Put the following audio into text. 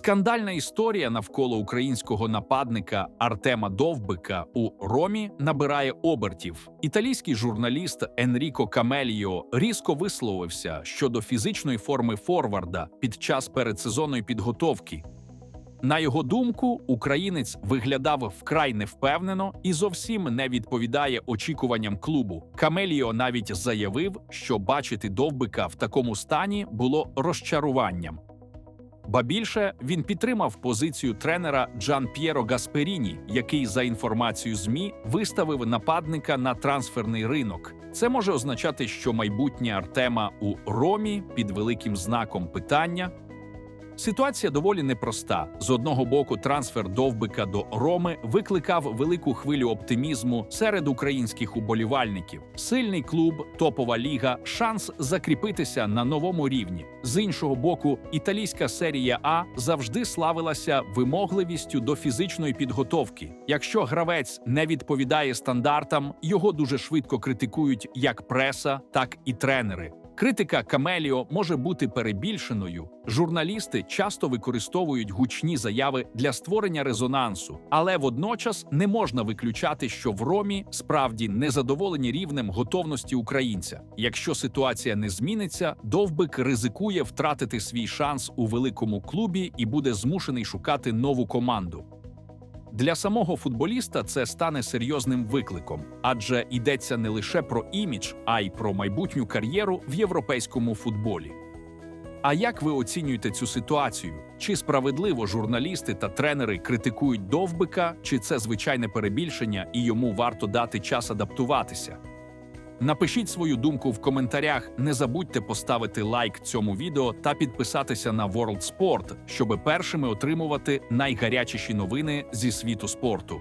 Скандальна історія навколо українського нападника Артема Довбика у Ромі набирає обертів. Італійський журналіст Енріко Камеліо різко висловився щодо фізичної форми форварда під час передсезонної підготовки. На його думку, українець виглядав вкрай невпевнено і зовсім не відповідає очікуванням клубу. Камеліо навіть заявив, що бачити довбика в такому стані було розчаруванням. Ба більше він підтримав позицію тренера Джан П'єро Гасперіні, який, за інформацією ЗМІ, виставив нападника на трансферний ринок. Це може означати, що майбутнє Артема у Ромі під великим знаком питання. Ситуація доволі непроста. З одного боку, трансфер довбика до Роми викликав велику хвилю оптимізму серед українських уболівальників. Сильний клуб, топова ліга, шанс закріпитися на новому рівні. З іншого боку, італійська серія А завжди славилася вимогливістю до фізичної підготовки. Якщо гравець не відповідає стандартам, його дуже швидко критикують як преса, так і тренери. Критика Камеліо може бути перебільшеною. Журналісти часто використовують гучні заяви для створення резонансу, але водночас не можна виключати, що в Ромі справді незадоволені рівнем готовності українця. Якщо ситуація не зміниться, довбик ризикує втратити свій шанс у великому клубі і буде змушений шукати нову команду. Для самого футболіста це стане серйозним викликом, адже йдеться не лише про імідж, а й про майбутню кар'єру в європейському футболі. А як ви оцінюєте цю ситуацію? Чи справедливо журналісти та тренери критикують довбика, чи це звичайне перебільшення і йому варто дати час адаптуватися? Напишіть свою думку в коментарях. Не забудьте поставити лайк цьому відео та підписатися на World Sport, щоб першими отримувати найгарячіші новини зі світу спорту.